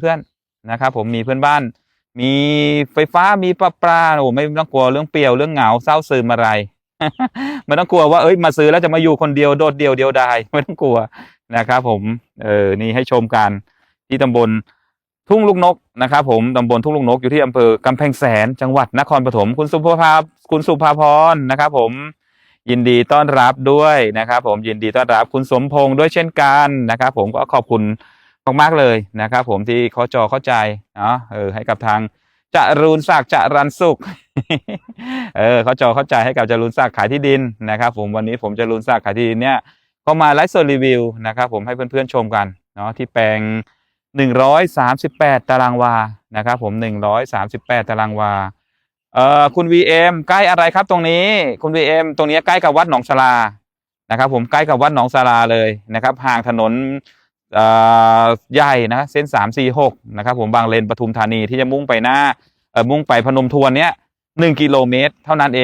เพื่อนนะครับผมมีเพื่อนบ้าน มีไฟฟ้ามีประปาโอ้ไม่ต้องกลัวเรื่องเปลี่ยวเรื่องเหงาเศร้าซึมอะไรไม่ต้องกลัวว่าเอ้ยมาซื้อแล้วจะมาอยู่คนเดียวโดดเดียวเดียวดายไม่ต้องกลัวนะครับผมเออนี่ให้ชมกันที่ตำบลทุ่งลูกนกนะครับผมตำบลทุ่งลูกนกอยู่ที่อำเภอกำแพงแสนจังหวัดนครปฐมคุณสุภาพคุณสุภาพรนะครับผมยินดีต้อนรับด้วยนะครับผมยินดีต้อนรับคุณสมพงษ์ด้วยเช่นกันนะครับผมก็ขอบคุณ มากๆเลยนะครับผมที่เขาจอเข้าใจเนาะเออให้กับทางจรูนศักดิ์จรันสุข เออเขาจอเข้าใจให้กับจรูนศักดิ์ขายที่ดินนะครับผมวันนี้ผมจรูนศักดิ์ขายที่ดินเนี่ยก็มาไลฟ์สดรีวิวนะครับผมให้เพื่อนๆชมกันเนาะที่แปลง 138 ตารางวานะครับผม 138 ตารางวาเอ่อคุณ VM ใกล้อะไรครับตรงนี้คุณ VM ตรงนี้ใกล้กับวัดหนองสลานะครับผมใกล้กับวัดหนองสลาเลยนะครับห่างถนน ใหญ่นะเส้นสามสี่หกนะครับผมบางเลนปทุมธานีที่จะมุ่งไปหน้ามุ่งไปพนมทวนเนี้ยหนึ่งกิโลเมตร เท่านั้นเอง